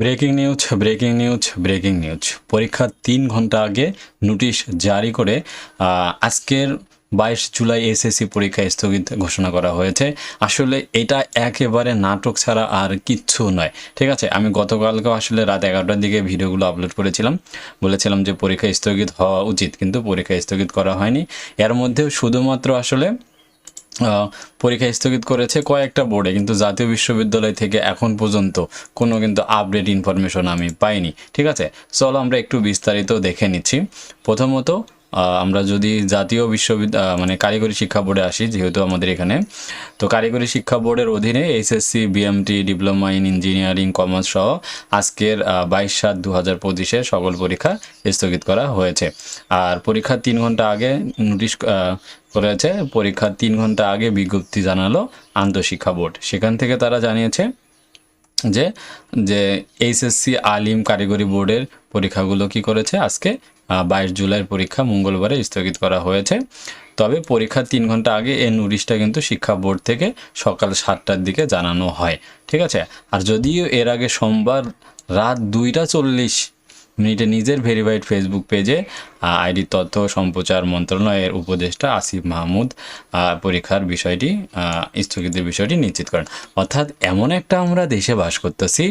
Breaking news breaking news breaking news পরীক্ষার তিন ঘণ্টা আগে নোটিশ জারি করে আজকের বাইশ জুলাই এসএসসি পরীক্ষা স্থগিত ঘোষণা করা হয়েছে। আসলে এটা একেবারে নাটক ছাড়া আর কিচ্ছু নয়। ঠিক আছে? আমি গতকালকেও আসলে রাত এগারোটার দিকে ভিডিওগুলো আপলোড করেছিলাম। বলেছিলাম যে পরীক্ষা স্থগিত হওয়া উচিত, কিন্তু পরীক্ষা স্থগিত করা হয়নি। এর মধ্যেও শুধুমাত্র আসলে পরীক্ষা স্থগিত করেছে কয়েকটা বোর্ডে, কিন্তু জাতীয় বিশ্ববিদ্যালয় থেকে এখন পর্যন্ত কোনো কিন্তু আপডেট ইনফরমেশন আমি পাইনি, ঠিক আছে? চলো আমরা একটু বিস্তারিত দেখে নিচ্ছি। প্রথমত আমরা যদি জাতীয় বিশ্ববিদ্যালয় মানে কারিগরি শিক্ষা বোর্ডে আসি, যেহেতু আমাদের এখানে, তো কারিগরি শিক্ষা বোর্ডের অধীনে HSC, BMT, diploma in engineering, commerce সহ আজকের বাইশ সাত দু হাজার পঁচিশে সকল পরীক্ষা স্থগিত করা হয়েছে। আর পরীক্ষার তিন ঘণ্টা আগে নোটিশ করেছে। পরীক্ষার তিন ঘণ্টা আগে বিজ্ঞপ্তি জানালো আন্তঃশিক্ষা বোর্ড। সেখান থেকে তারা জানিয়েছে যে যে এইচএসসি আলিম কারিগরি বোর্ডের পরীক্ষাগুলো কি করেছে? আজকে বাইশ জুলাইয়ের পরীক্ষা মঙ্গলবারে স্থগিত করা হয়েছে। তবে পরীক্ষার তিন ঘণ্টা আগে এই নোটিশটা কিন্তু শিক্ষা বোর্ড থেকে সকাল সাতটার দিকে জানানো হয়। ঠিক আছে? আর যদিও এর আগে সোমবার রাত দুইটা চল্লিশ মিনিটে নিজের ভেরিফাইড ফেসবুক পেজে আইডি তথ্য সম্প্রচার মন্ত্রণালয়ের উপদেষ্টা আসিফ মাহমুদ পরীক্ষার বিষয়টি স্থগিতের বিষয়টি নিশ্চিত করেন। অর্থাৎ এমন একটা আমরা দেশে বাস করতেছি,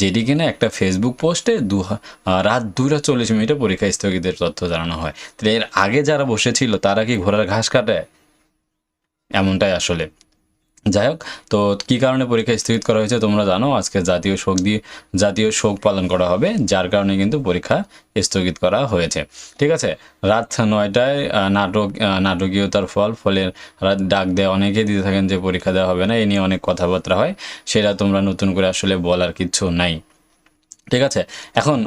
যেটি কিনা একটা ফেসবুক পোস্টে দু রাত দুটা চল্লিশ মিনিটে পরীক্ষা স্থগিতের তথ্য জানানো হয়। তাহলে এর আগে যারা বসেছিল, তারা কি ঘোড়ার ঘাস কাটে? এমনটাই আসলে। যাই হোক, তো কী কারণে পরীক্ষা স্থগিত করা হয়েছে তোমরা জানো, আজকে জাতীয় শোক দিয়ে, জাতীয় শোক পালন করা হবে, যার কারণে কিন্তু পরীক্ষা স্থগিত করা হয়েছে। ঠিক আছে? রাত নয়টায় নাটক নাটকীয়তার ফল, ফলের রাত ডাক দেয়, অনেকে দিতে থাকেন যে পরীক্ষা দেওয়া হবে না, এ নিয়ে অনেক কথাবার্তা হয়, সেটা তোমরা নতুন করে আসলে বলার কিচ্ছু নাই। ঠিক আছে? এখন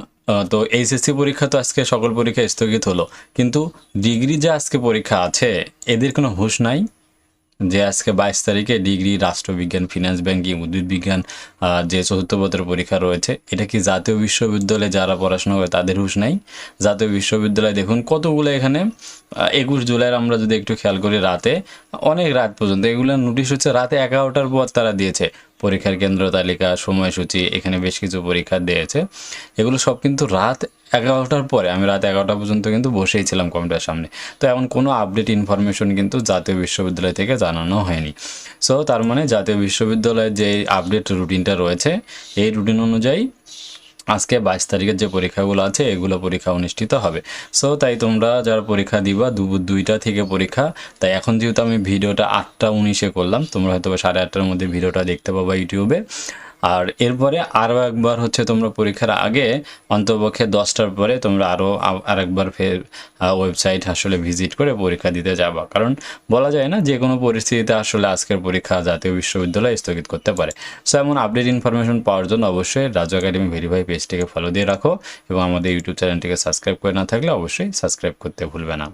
তো এইচএসসি পরীক্ষা তো আজকে সকল পরীক্ষা স্থগিত হলো, কিন্তু ডিগ্রি যে আজকে পরীক্ষা আছে, এদের কোনো হুঁশ নাই। যে আজকে বাইশ তারিখে ডিগ্রি, রাষ্ট্রবিজ্ঞান ফিনান্স ব্যাংকিং উদ্ভিদ বিজ্ঞান যে চতুর্থ পত্র পরীক্ষা রয়েছে, এটা কি জাতীয় বিশ্ববিদ্যালয়ে যারা পড়াশোনা করে তাদের হুশ নাই? জাতীয় বিশ্ববিদ্যালয়ে দেখুন কতগুলো এখানে একুশ জুলাইয়ের আমরা যদি একটু খেয়াল করি রাতে, অনেক রাত পর্যন্ত, এগুলো নোটিশ হচ্ছে রাতে এগারোটার পর তারা দিয়েছে। পরীক্ষার কেন্দ্র তালিকা, সময়সূচি, এখানে বেশ কিছু পরীক্ষা দিয়েছে। এগুলো সব কিন্তু রাত এগারোটার পরে, আমি রাত এগারোটা পর্যন্ত কিন্তু বসেই ছিলাম কম্পিউটার সামনে। তো এমন কোনো আপডেট ইনফরমেশন কিন্তু জাতীয় বিশ্ববিদ্যালয় থেকে জানানো হয়নি। সো তার মানে জাতীয় বিশ্ববিদ্যালয়ের যে আপডেট রুটিনটা রয়েছে, এই রুটিন অনুযায়ী আজকে বাইশ তারিখের যে পরীক্ষাগুলো আছে, এগুলো পরীক্ষা অনুষ্ঠিত হবে। সো তাই তোমরা যারা পরীক্ষা দিবা দুপুর দুইটা থেকে পরীক্ষা, তাই এখন যেহেতু আমি ভিডিওটা আটটা উনিশে করলাম, তোমরা হয়তো সাড়ে আটটার মধ্যে ভিডিওটা দেখতে পাবা ইউটিউবে। আর এরপরে আরও একবার হচ্ছে তোমরা পরীক্ষার আগে অন্তপক্ষে দশটার পরে তোমরা আরও আরেকবার ফের ওয়েবসাইট আসলে ভিজিট করে পরীক্ষা দিতে যাবা। কারণ বলা যায় না যে কোনো পরিস্থিতিতে আসলে আজকের পরীক্ষা জাতীয় বিশ্ববিদ্যালয় স্থগিত করতে পারে। সো এমন আপডেট ইনফরমেশন পাওয়ার জন্য অবশ্যই রাজু একাডেমি ভেরিফাই পেজটিকে ফলো দিয়ে রাখো এবং আমাদের ইউটিউব চ্যানেলটিকে সাবস্ক্রাইব করে না থাকলে অবশ্যই সাবস্ক্রাইব করতে ভুলবে না।